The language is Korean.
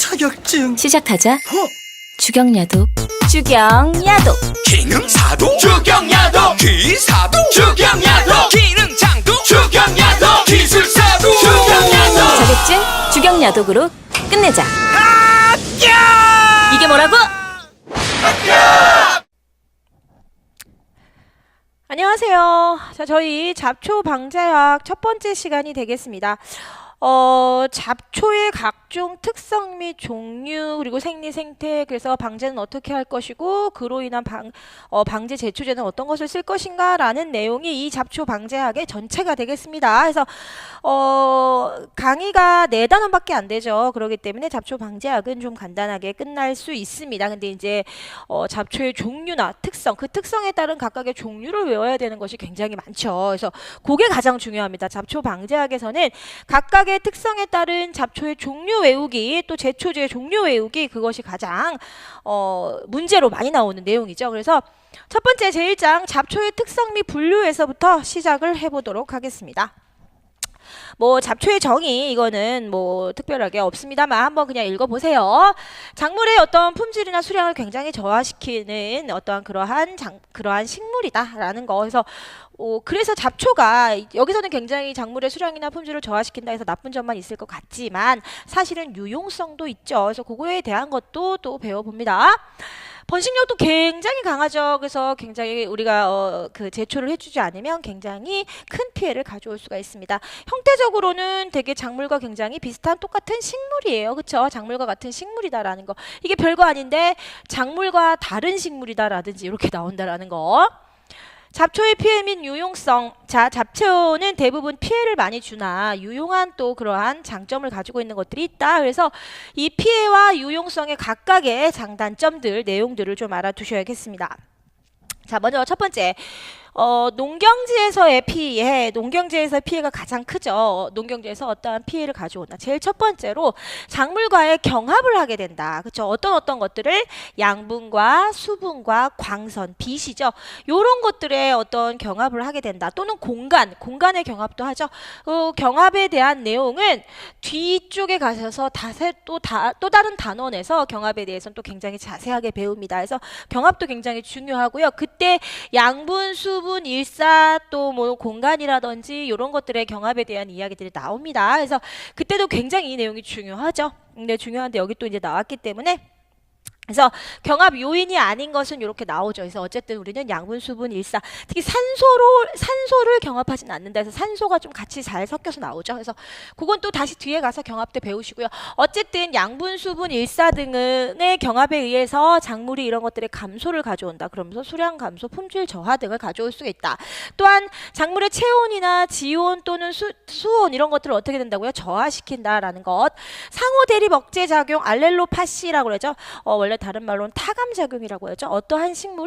자격증 시작하자. 어? 주경야독. 주경야독. 기능사도 주경야도 기사도 주경야도 기능장도 주경야도 기술사도 주경야도 자격증 주경야독으로 끝내자. 이게 뭐라고? 안녕하세요. 자, 저희 잡초 방제학 첫 번째 시간이 되겠습니다. 어, 잡초의 각종 특성 및 종류 그리고 생리 생태 그래서 방제는 어떻게 할 것이고 그로 인한 방, 어, 방제 제초제는 어떤 것을 쓸 것인가라는 내용이 이 잡초 방제학의 전체가 되겠습니다. 그래서 어, 강의가 네 단원밖에 안 되죠. 그렇기 때문에 잡초 방제학은 좀 간단하게 끝날 수 있습니다. 근데 이제 어, 잡초의 종류나 특성, 그 특성에 따른 각각의 종류를 외워야 되는 것이 굉장히 많죠. 그래서 그게 가장 중요합니다. 잡초 방제학에서는 각각의 특성에 따른 잡초의 종류 외우기, 또 제초제의 종류 외우기, 그것이 가장 어, 문제로 많이 나오는 내용이죠. 그래서 첫 번째 제1장 잡초의 특성 및 분류에서부터 시작을 해보도록 하겠습니다. 뭐 잡초의 정의 이거는 뭐 특별하게 없습니다만 한번 그냥 읽어보세요. 작물의 어떤 품질이나 수량을 굉장히 저하시키는 어떠한 그러한 장, 그러한 식물이다라는 거. 그래서 어, 그래서 잡초가 여기서는 굉장히 작물의 수량이나 품질을 저하시킨다 해서 나쁜 점만 있을 것 같지만 사실은 유용성도 있죠. 그래서 그거에 대한 것도 또 배워봅니다. 번식력도 굉장히 강하죠. 그래서 굉장히 우리가 어, 그 제초를 해주지 않으면 굉장히 큰 피해를 가져올 수가 있습니다. 형태적으로는 되게 작물과 굉장히 비슷한 똑같은 식물이에요. 그렇죠? 작물과 같은 식물이다라는 거. 이게 별거 아닌데 작물과 다른 식물이다라든지 이렇게 나온다라는 거. 잡초의 피해 및 유용성. 자, 잡초는 대부분 피해를 많이 주나 유용한 또 그러한 장점을 가지고 있는 것들이 있다. 그래서 이 피해와 유용성의 각각의 장단점들, 내용들을 좀 알아두셔야겠습니다. 자, 먼저 첫 번째. 어, 농경지에서의 피해, 농경지에서의 피해가 가장 크죠. 농경지에서 어떠한 피해를 가져온다. 제일 첫 번째로 작물과의 경합을 하게 된다. 그렇죠? 어떤 어떤 것들을 양분과 수분과 광선, 빛이죠. 요런 것들의 어떤 경합을 하게 된다. 또는 공간, 공간의 경합도 하죠. 어, 경합에 대한 내용은 뒤쪽에 가셔서 다세 또 다 또 다른 단원에서 경합에 대해서는 또 굉장히 자세하게 배웁니다. 그래서 경합도 굉장히 중요하고요. 그때 양분, 수 분, 일사 또 뭐 공간이라든지 이런 것들의 경합에 대한 이야기들이 나옵니다. 그래서 그때도 굉장히 이 내용이 중요하죠. 근데 중요한데 여기 또 이제 나왔기 때문에 그래서 경합 요인이 아닌 것은 이렇게 나오죠. 그래서 어쨌든 우리는 양분, 수분, 일사, 특히 산소로 산소를 경합하진 않는다. 해서 산소가 좀 같이 잘 섞여서 나오죠. 그래서 그건 또 다시 뒤에 가서 경합 때 배우시고요. 어쨌든 양분, 수분, 일사 등의 경합에 의해서 작물이 이런 것들의 감소를 가져온다. 그러면서 수량 감소, 품질 저하 등을 가져올 수가 있다. 또한 작물의 체온이나 지온 또는 수, 수온 이런 것들을 어떻게 된다고요? 저하시킨다라는 것. 상호 대립 억제 작용 알렐로파시라고 그러죠. 어, 원래 다른 말로는 타감 작용이라고 하죠. 어떠한 식물은